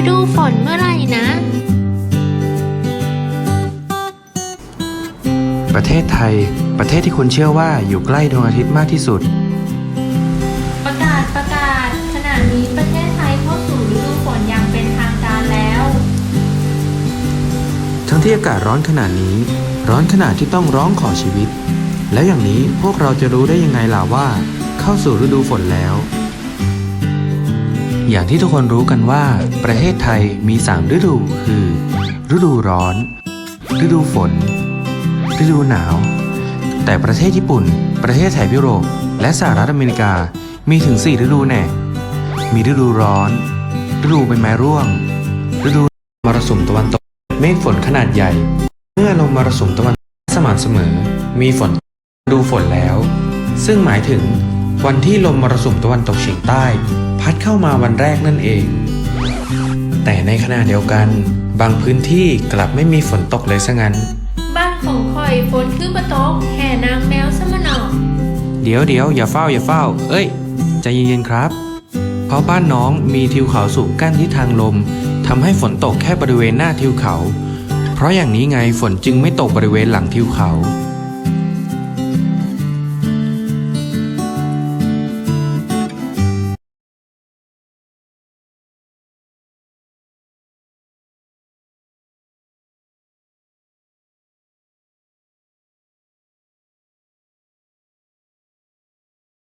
ฤดูฝนเมื่อไหร่นะ ประเทศไทย ประเทศที่คุณเชื่อว่าอยู่ใกล้ดวงอาทิตย์มากที่สุด ประกาศประกาศ ขณะนี้ประเทศไทยเข้าสู่ฤดูฝนอย่างเป็นทางการแล้ว ทั้งที่อากาศร้อนขนาดนี้ ร้อนขนาดที่ต้องร้องขอชีวิต แล้วอย่างนี้พวกเราจะรู้ได้ยังไงล่ะว่า เข้าสู่ฤดูฝนแล้ว อย่างที่ทุกคนรู้กันว่า ประเทศไทยมี 3 ฤดู คือ ฤดูร้อน ฤดูฝน ฤดูหนาว แต่ประเทศญี่ปุ่น ประเทศแถบยุโรป และสหรัฐอเมริกา มีถึง 4 ฤดูแน่ มีฤดูร้อน ฤดูใบไม้ร่วง ฤดูมรสุมตะวันตก เมฆฝนขนาดใหญ่ เมื่อลมมรสุมตะวันตกสม่ำเสมอ มีฝนฤดูฝนแล้ว ซึ่งหมายถึงวันที่ลมมรสุมตะวันตกเฉียงใต้ พัดเข้ามาวันแรกนั่นเอง แต่ในขณะเดียวกัน บางพื้นที่กลับไม่มีฝนตกเลยซะงั้น บ้านของข่อยฝนคือประตกแห่นางแมวสมนอเดี๋ยวเดี๋ยวอย่าเฝ้าอย่าเฝ้า เอ้ยใจเย็นๆครับ เพราะบ้านน้องมีทิวเขาสูงกั้นทิศทางลมทำให้ฝนตกแค่บริเวณหน้าทิวเขา เพราะอย่างนี้ไงฝนจึงไม่ตกบริเวณหลังทิวเขา